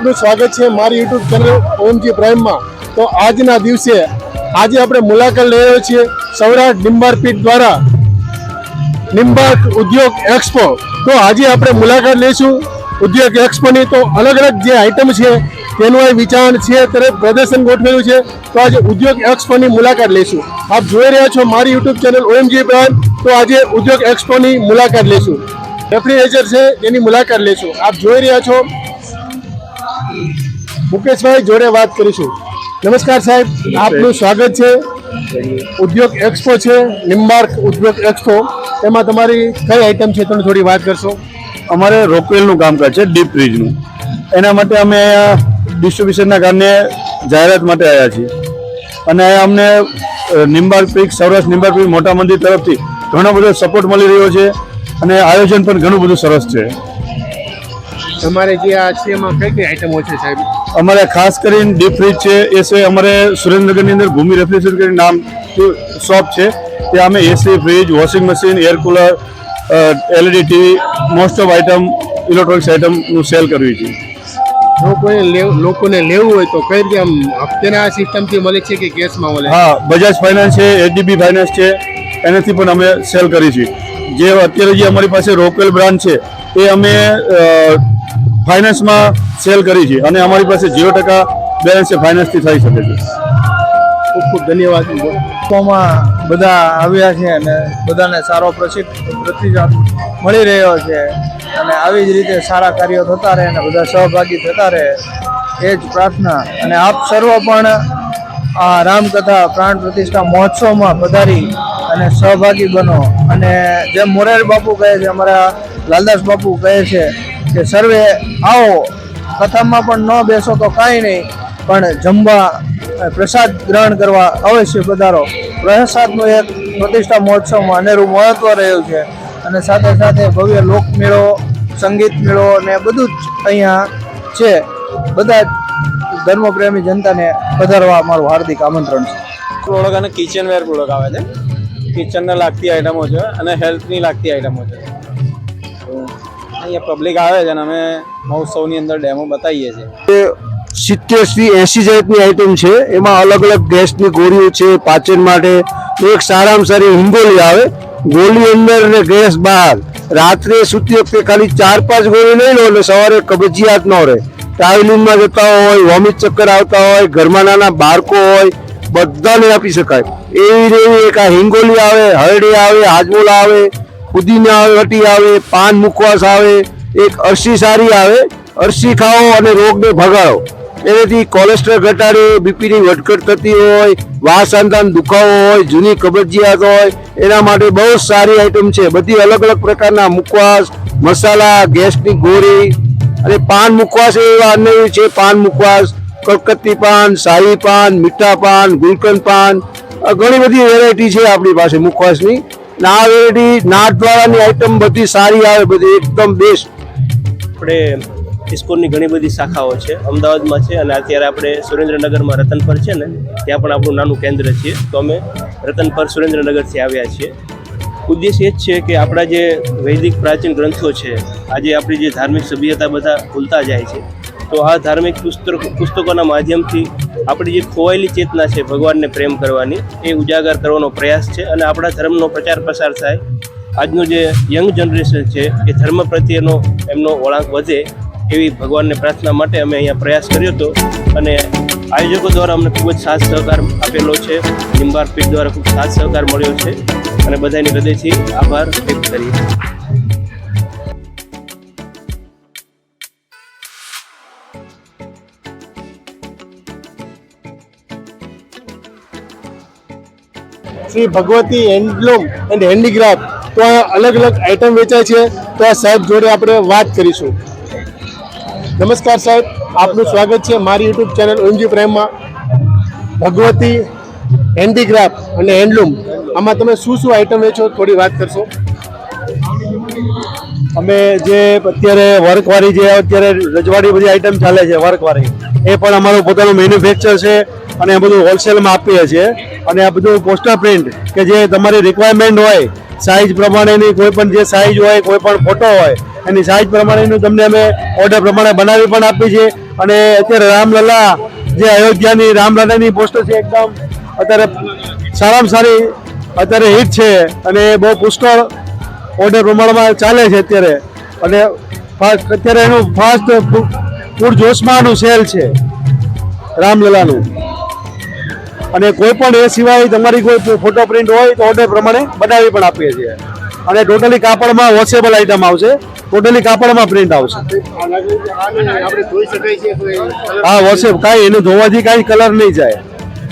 આપનું સ્વાગત છે મારી યુટ્યુબ ચેનલ ઓમજી પ્રાઇમમાં. તો આજના દિવસે આજે આપણે મુલાકાત લઈ રહ્યો છીએ સૌરાષ્ટ્ર નિંબારપીઠ દ્વારા નિંબાર્ક ઉદ્યોગ એક્સપો. તો આજે આપણે મુલાકાત લઈશું ઉદ્યોગ એક્સપોની. તો અલગ અલગ જે આઇટમ છે, તેનું એ વિચારણ છે, ત્યારે પ્રદર્શન ગોઠવેલું છે. તો આજે ઉદ્યોગ એક્સપોની મુલાકાત લઈશું. આપ જોઈ રહ્યા છો મારી યુટ્યુબ ચેનલ ઓએમજી પ્રાઇમ. તો આજે ઉદ્યોગ એક્સપોની મુલાકાત લઈશું. રેફ્રિજરેટર છે, એની મુલાકાત લઈશું. આપ જોઈ રહ્યા છો મુકેશભાઈ જોડે વાત કરીશું. નમસ્કાર સાહેબ આપનું સ્વાગત છે. ઉદ્યોગ એક્સપો છે નિમ્બાર્ક ઉદ્યોગ એક્સપો. એમાં તમારી કઈ આઈટમ છે તમે થોડી વાત કરશો? અમારે રોકવેલનું કામકાજ છે ડીપ ફ્રીજનું. એના માટે અમે ડિસ્ટ્રીબ્યુશનના કારણે જાહેરાત માટે આવ્યા છીએ. અને અમને નિમ્બાર્ક પીક સૌરાષ્ટ્ર નિમ્બાર્ક પીક મોટા મંદિર તરફથી ઘણો બધો સપોર્ટ મળી રહ્યો છે. અને આયોજન પણ ઘણું બધું સરસ છે. તમારે જે આ છે એમાં કઈ કઈ આઈટમો છે સાહેબ? અમારે ખાસ કરીને ડીપ ફ્રીજ છે એ સિવાય અમારે સુરેન્દ્રનગરની અંદર ભૂમિ રેફ્રિજરેટર કરીને નામ શોપ છે ત્યાં અમે AC fridge washing machine air cooler LED TV most of item electronics આઇટમનું sale કરવી છે જો કોઈ લેવ- લોકોને લેવું હોય તો કઈ રીતે આમ હપ્તેના સિસ્ટમથી મળે છે કે કેશમાં મળે? હા બજાજ ફાઇનાન્સ છે એચડીબી ફાઇનાન્સ છે એનાથી પણ અમે સેલ કરી છે જે અત્યારે જે અમારી પાસે રોકવેલ બ્રાન્ડ છે એ અમે ફાઇનાન્સમાં સેલ કરી છે અને અમારી પાસે ઝીરો ટકા બેલેન્સ ફાઇનાન્સથી થઈ શકે છે. ખૂબ ખૂબ ધન્યવાદ. માં બધા આવ્યા છે અને બધાને સારો પ્રતિસાદ મળી રહ્યો છે. અને આવી જ રીતે સારા કાર્યો થતા રહે અને બધા સહભાગી થતા રહે, એ જ પ્રાર્થના. અને આપ સર્વ પણ આ રામકથા પ્રાણ પ્રતિષ્ઠા મહોત્સવમાં પધારી અને સહભાગી બનો. અને જેમ મોરારી બાપુ કહે છે, અમારા લાલદાસ બાપુ કહે છે કે સર્વે આવો. કથામાં પણ ન બેસો તો કાંઈ નહીં, પણ જમવા પ્રસાદ ગ્રહણ કરવા અવશ્ય પધારો. પ્રસાદનું એક પ્રતિષ્ઠા મહોત્સવમાં અનેરું મહત્વ રહ્યું છે. અને સાથે સાથે ભવ્ય લોકમેળો, સંગીત મેળો ને બધું જ અહીંયા છે. બધા ધર્મપ્રેમી જનતાને પધારવા મારું હાર્દિક આમંત્રણ છે. પ્રોડક્ટ અને કિચનવેર પ્રોડક્ટ આવે છે? કિચનને લાગતી આઈટમો છે અને હેલ્થની લાગતી આઈટમો છે. અહીંયા પબ્લિક આવે છે અને અમે મહોત્સવની અંદર ડેમો બતાવીએ છીએ. સિત્તેરથી એસી જાતની આઈટમ છે. એમાં અલગ અલગ ગેસની ગોળીઓ છે, પાચન માટે. એક સારામાં સારી હિંગોલી આવે. ગોળી અંદર ને ગેસ બહાર. રાત્રે સૂતી વખતે ખાલી ચાર પાંચ ગોળી લઈ લો એટલે સવારે કબજિયાત ન રહે. ટ્રાવેલિંગમાં જતા હોય વોમિટ ચક્કર આવતા હોય, ઘરમાં નાના બાળકો હોય, બધાને આપી શકાય. એવી રીતે એક આ હિંગોલી આવે, હરડી આવે, હાજમોલા આવે પુદીના વટી આવે, પાન મુખવાસ આવે, એક અરસી સારી આવે, અરસી ખાઓ અને રોગને ભગાડો. એનાથી કોલેસ્ટ્રોલ ઘટાડે બીપીની વટકટ થતી હોય, વાસ અંદાન દુખાવો હોય, જૂની કબજિયાત હોય, એના માટે બહુ જ સારી આઈટમ છે. બધી અલગ અલગ પ્રકારના મુખવાસ મસાલા, ગેસની ગોળી અને પાન મુખવાસ એવા અન્ય છે. પાન મુખવાસ કલકત્તી પાન, શાહી પાન, મીઠા પાન, ગુલકંદ પાન ઘણી બધી વેરાયટી છે આપણી પાસે મુખવાસની અને નાટવાળાની આઈટમ બધી સારી આવે, બધી એકદમ બેસ્ટ આપણે ઇસ્કોનની ઘણી બધી શાખાઓ છે, અમદાવાદમાં છે અને અત્યારે આપણે સુરેન્દ્રનગરમાં રતનપર છે ને, ત્યાં પણ આપણું નાનું કેન્દ્ર છે. તો અમે રતનપર સુરેન્દ્રનગરથી આવ્યા છીએ. ઉદ્દેશ એ જ છે કે આપણા જે વૈદિક પ્રાચીન ગ્રંથો છે, આજે આપણી જે ધાર્મિક સભ્યતા બધા ભૂલતા જાય છે. તો આ ધાર્મિક પુસ્તક પુસ્તકોના માધ્યમથી આપણી જે ખોવાયેલી ચેતના છે ભગવાનને પ્રેમ કરવાની, એ ઉજાગર કરવાનો પ્રયાસ છે અને આપણા ધર્મનો પ્રચાર પ્રસાર થાય. આજનું જે યંગ જનરેશન છે, એ ધર્મ પ્રત્યેનો એમનો વળાંક વધે એવી ભગવાનને પ્રાર્થના માટે અમે અહીંયા પ્રયાસ કર્યો હતો અને આયોજકો દ્વારા અમને ખૂબ જ સાથ સહકાર આપેલો છે. નિંબાર પીઠ દ્વારા ખૂબ સાથ સહકાર મળ્યો છે. અને બધાની હૃદયથી આભાર વ્યક્ત કરીએ. Shri Bhagwati handloom and handicraft. તો આ અલગ અલગ આઈટમ વેચાય છે. તો આ સાહેબ જોડે આપણે વાત કરીશું. નમસ્કાર સાહેબ. આપનું સ્વાગત છે મારી યુટ્યુબ ચેનલ ઓએમજી પ્રાઇમમાં ભગવતી હેન્ડીક્રાફ્ટ અને હેન્ડલૂમ. આમાં તમે શું શું આઈટમ વેચો થોડી વાત કરશો. અમે જે અત્યારે વર્કવાળી જે અત્યારે રજવાડી બધી આઈટમ ચાલે છે, વર્કવાળી, એ પણ અમારું પોતાનું મેન્યુફેક્ચર છે. અને એ બધું હોલસેલમાં આપીએ છીએ. અને આ બધું પોસ્ટર પ્રિન્ટ કે જે તમારી રિક્વાયરમેન્ટ હોય સાઇઝ પ્રમાણેની કોઈ પણ જે સાઇઝ હોય, કોઈ પણ ફોટો હોય, એની સાઇઝ પ્રમાણેનું તમને અમે ઓર્ડર પ્રમાણે બનાવી પણ આપીએ છીએ. અને અત્યારે રામલલા જે અયોધ્યાની, રામલલાની પોસ્ટર છે એકદમ અત્યારે સારામાં સારી અત્યારે હિટ છે અને બહુ પુષ્કળ ઓર્ડર પ્રમાણમાં ચાલે છે અત્યારે. અને અત્યારે એનું ફાસ્ટ પૂરજોશમાંનું સેલ છે રામલલાનું. અને કોઈ પણ એ સિવાય તમારી કોઈ ફોટો પ્રિન્ટ હોય તો ઓર્ડર પ્રમાણે બનાવી પણ આપીએ છીએ. અને ટોટલી કાપડમાં વોશેબલ આઈટમ આવશે. ટોટલી કાપડમાં પ્રિન્ટ આવશે? હા વોશેબ કાંઈ એનું ધોવાથી કાંઈ કલર નહીં જાય.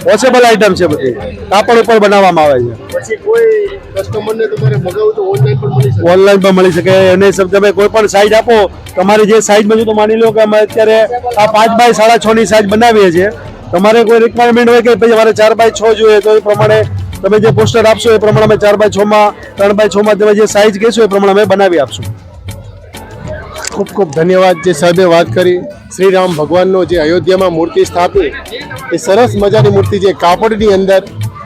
વોશેબલ આઈટમ છે બધી. કાપડ ઉપર બનાવવામાં આવે છે. પછી કોઈ કસ્ટમરને તમારે મગાવવું તો ઓનલાઈન પણ મળી શકે? ઓનલાઈન પણ મળી શકે. અને સબ તમે કોઈ પણ સાઈઝ આપો. તમારી જે સાઈઝ બધું તો માની લો કે અમે અત્યારે આ પાંચ બાય સાડા છ ની સાઈઝ બનાવીએ છીએ. તમારે કોઈ રિક્વાયરમેન્ટ હોય કે ભાઈ અમારે ચાર બાય છ જોઈએ, તો એ પ્રમાણે તમે જે પોસ્ટર આપશો એ પ્રમાણે અમે ચાર બાય છ માં, ત્રણ બાય છ માં તમે જે સાઈઝ કહેશો એ પ્રમાણે અમે બનાવી આપશું. ખૂબ ખૂબ ધન્યવાદ જે સાહેબે વાત કરી. શ્રી રામ ભગવાનનો જે અયોધ્યામાં મૂર્તિ સ્થાપી, એ સરસ મજાની મૂર્તિ જે કાપડની અંદર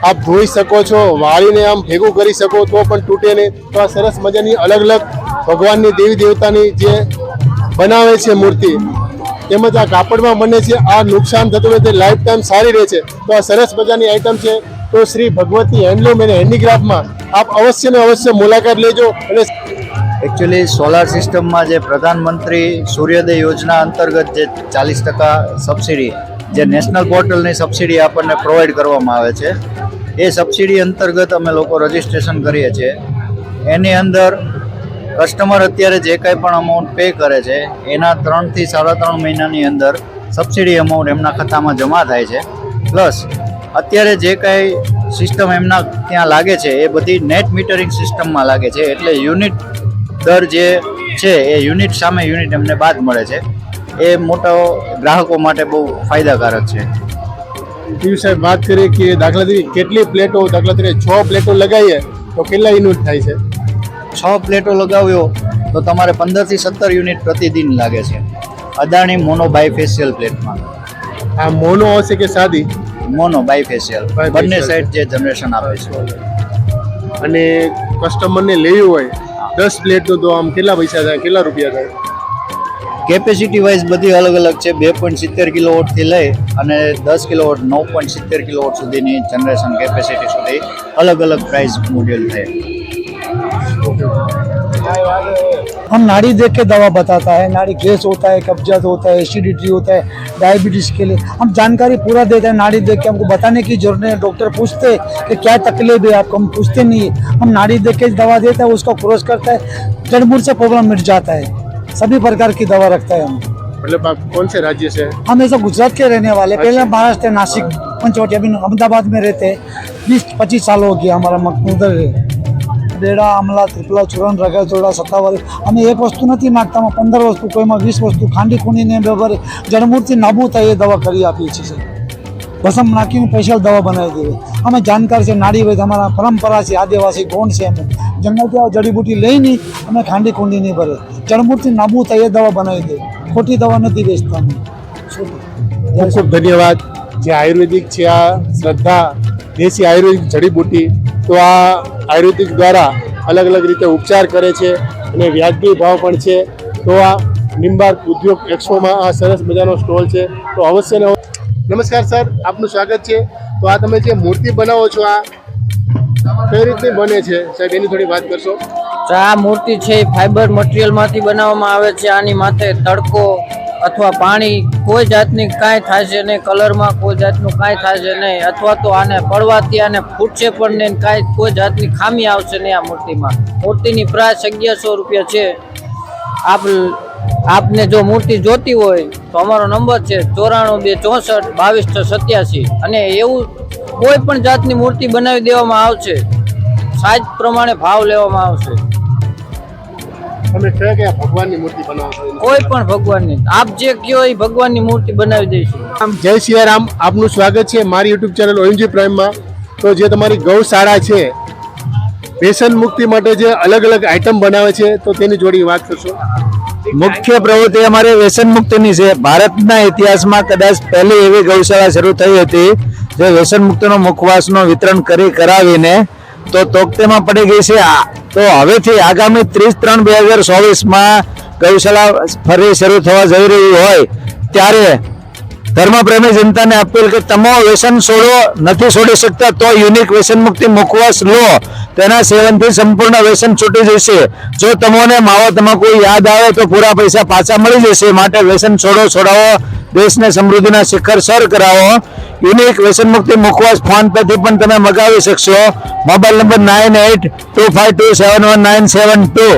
આપ ધોઈ શકો છો, વાળીને આમ ભેગું કરી શકો, તો પણ તૂટે નહીં. તો આ સરસ મજાની અલગ અલગ ભગવાનની દેવી દેવતાની જે બનાવે છે મૂર્તિ તેમજ આ કાપડમાં બને છે આ નુકસાન થતું હોય તે લાઈફ ટાઈમ સારી રહે છે. તો આ સરસ મજાની આઈટમ છે. તો શ્રી ભગવતી હેન્ડલૂમ અને હેન્ડીક્રાફ્ટમાં આપ અવશ્ય ને અવશ્ય મુલાકાત લેજો અને એકચ્યુઅલી સોલાર સિસ્ટમમાં જે પ્રધાનમંત્રી સૂર્યોદય યોજના અંતર્ગત જે ચાલીસ ટકા સબસિડી જે નેશનલ પોર્ટલની સબસિડી આપણને પ્રોવાઈડ કરવામાં આવે છે. એ સબસિડી અંતર્ગત અમે લોકો રજીસ્ટ્રેશન કરીએ છીએ. એની અંદર કસ્ટમર અત્યારે જે કાંઈ પણ અમાઉન્ટ પે કરે છે, એના ત્રણથી સાડા ત્રણ મહિનાની અંદર સબસિડી અમાઉન્ટ એમના ખાતામાં જમા થાય છે. પ્લસ અત્યારે જે કાંઈ સિસ્ટમ એમના ત્યાં લાગે છે, એ બધી નેટ મીટરિંગ સિસ્ટમમાં લાગે છે, એટલે યુનિટ દર જે છે, એ યુનિટ સામે યુનિટ એમને બાદ મળે છે. એ મોટો ગ્રાહકો માટે બહુ ફાયદાકારક છે. પીયુ સાહેબ, વાત કરીએ કે દાખલા તરીકે કેટલી પ્લેટો દાખલા તરીકે છ પ્લેટો લગાવીએ, તો કેટલા યુનિટ થાય છે? છ પ્લેટો લગાવ્યો તો તમારે પંદરથી સત્તર યુનિટ પ્રતિદિન લાગે છે. અદાણી મોનો બાયફેશિયલ પ્લેટમાં. આ મોનો હશે કે સાદી? મોનો બાયફેશિયલ બંને સાઈડ જે જનરેશન આવે છે. અને કસ્ટમરને લેવી હોય દસ પ્લેટનું તો આમ કેટલા પૈસા થાય કેટલા રૂપિયા થાય? કેપેસિટી વાઇઝ બધી અલગ અલગ છે. બે પોઈન્ટ સિત્તેર કિલો વોટથી લઈ અને દસ કિલો વોટ નવ પોઈન્ટ સિત્તેર કિલો વોટ સુધીની જનરેશન કેપેસિટી સુધી અલગ અલગ પ્રાઇસ મોડ્યુલ થાય. हम नाड़ी देख के दवा बताता है नाड़ी गैस होता है कब्जत होता है एसिडिटी होता है डायबिटीज़ के लिए। हम जानकारी पूरा देते हैं नाड़ी देख के हमको बताने की ज़रूरत नहीं है डॉक्टर पूछते हैं कि क्या तकलीफ़ है आपको हम पूछते नहीं है। हम नाड़ी देख के दवा देते हैं उसका क्रॉस करता है जड़ मूड से प्रॉब्लम मिट जाता है। सभी प्रकार की दवा रखता है हम। मतलब आप कौन से राज्य से हम ऐसा गुजरात के रहने वाले पहले महाराष्ट्र नासिक पंचवटी अभी अहमदाबाद में रहते हैं। बीस पच्चीस साल हो गया हमारा उधर है। બેડા આમલા ત્રિપલા ચૂરણ રગા ચોડા સત્તાવાળી અમે એક વસ્તુ નથી નાખતા પંદર વસ્તુ કોઈમાં વીસ વસ્તુ ખાંડી ખૂંડીને બરાબર જડમૂળથી નાબૂદ થાય એ દવા કરી આપીએ છીએ ભસમ નાખીને સ્પેશિયલ દવા બનાવી દઈએ. અમે જાણકાર છે નાડી ભાઈ અમારા પરંપરા છે, આદિવાસી ગોંડ છે અમે. જંગલથી જડીબુટી લઈને અમે ખાંડી ખૂંડી નહીં ભરે. જડમૂળથી નાબૂદ એ દવા બનાવી દઈએ. ખોટી દવા નથી વેચતા અમે. ખૂબ ખૂબ ધન્યવાદ. જે આયુર્વેદિક છે આ શ્રદ્ધા દેશી આયુર્વેદિક જડીબુટી તો આ આયુર્વેદિક દ્વારા અલગ અલગ રીતે ઉપચાર કરે છે અને વ્યાજબી ભાવ પણ છે. તો આ નિમ્બાર્ક ઉદ્યોગ એક્સપોમાં આ સરસ મજાનો સ્ટોલ છે. તો અવશ્ય નમસ્કાર સર, આપનું સ્વાગત છે. તો આ તમે જે મૂર્તિ બનાવો છો, આ કઈ રીતે બને છે? સાહેબ, એની થોડી વાત કરશો. આ મૂર્તિ છે ફાઈબર મટીરિયલમાંથી બનાવવામાં આવે છે. આની માથે તડકો અથવા પાણી કોઈ જાતની કાંઈ છે નહીં, કલરમાં કોઈ જાતનું કાંઈ છે નહીં, અથવા તો આને પડવાથી આને ફૂટશે પણ નહીં, કાંઈ કોઈ જાતની ખામી આવશે નહીં આ મૂર્તિમાં. મૂર્તિની પ્રાઇસ અગિયારસો રૂપિયા છે. આપ આપને જો મૂર્તિ જોતી હોય તો અમારો નંબર છે ચોરાણું બે ચોસઠ બાવીસ છ સત્યાસી. અને એવું કોઈ પણ જાતની મૂર્તિ બનાવી દેવામાં આવશે. સાઈઝ પ્રમાણે ભાવ લેવામાં આવશે. તમે કયા કયા ભગવાનની મૂર્તિ બનાવો કોઈ પણ ભગવાનની. આપ જે કયો એ ભગવાનની મૂર્તિ બનાવી દઈશું. આમ જય સિયારામ આપનું સ્વાગત છે મારી યુટ્યુબ ચેનલ ઓએનજી પ્રાઇમમાં તો જે તમારી ગૌશાળા છે વ્યસન મુક્તિ માટે જે અલગ અલગ આઇટમ બનાવે છે તો તેની જોડી વાત કરશો. મુખ્ય પ્રવૃત્તિ અમારે વ્યસન મુક્તિની છે. ભારતના ઇતિહાસમાં કદાચ પહેલી એવી ગૌશાળા શરૂ થઈ હતી જે વ્યસન મુક્તનો મુખવાસનો વિતરણ કરી કરાવીને તો તોકતેમાં પડી ગઈ છે. આ- તો હવેથી આગામી ત્રીસ ત્રણ બે હજાર ચોવીસમાં ગૌશાળા ફરી શરૂ થવા જઈ રહી હોય ત્યારે ધર્મપ્રેમી જનતાને અપીલ કે તમે વ્યસન છોડો નથી છોડી શકતા તો યુનિક વ્યસન મુક્તિ મુખવાસ લો. તેના સેવનથી સંપૂર્ણ વ્યસન છૂટી જશે. જો તમને માવો તમાકુ યાદ આવે તો પૂરા પૈસા પાછા મળી જશે. માટે વ્યસન છોડો, છોડાવો. દેશને સમૃદ્ધિના શિખર સર કરાવો. યુનિક વ્યસન મુક્તિ મુખવાસ ફોન પરથી પણ તમે મગાવી શકશો. Mobile number nine eight two five two seven one nine seven two.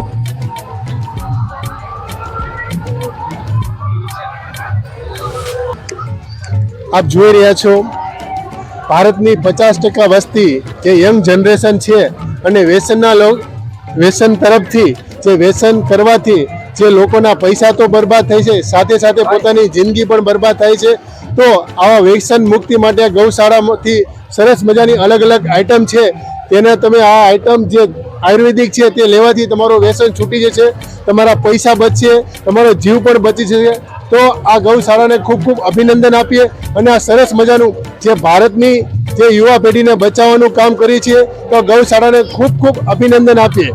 આપ જોઈ રહ્યા છો, ભારતની પચાસ ટકા વસ્તી જે યંગ જનરેશન છે અને વ્યસનના લોક વ્યસન તરફથી જે વ્યસન કરવાથી જે લોકોના પૈસા તો બરબાદ થાય છે સાથે સાથે પોતાની જિંદગી પણ બરબાદ થાય છે. તો આવા વ્યસન મુક્તિ માટે ગૌશાળામાંથી સરસ મજાની અલગ અલગ આઇટમ છે. તેને તમે આ આઇટમ જે આયુર્વેદિક છે તે લેવાથી તમારું વ્યસન છૂટી જશે તમારા પૈસા બચશે તમારો જીવ પણ બચી જશે. તો આ ગૌશાળાને ખૂબ ખૂબ અભિનંદન આપીએ અને આ સરસ મજાનું જે ભારતની જે યુવા પેઢીને બચાવવાનું કામ કરીએ છીએ, તો ગૌશાળાને ખૂબ ખૂબ અભિનંદન આપીએ.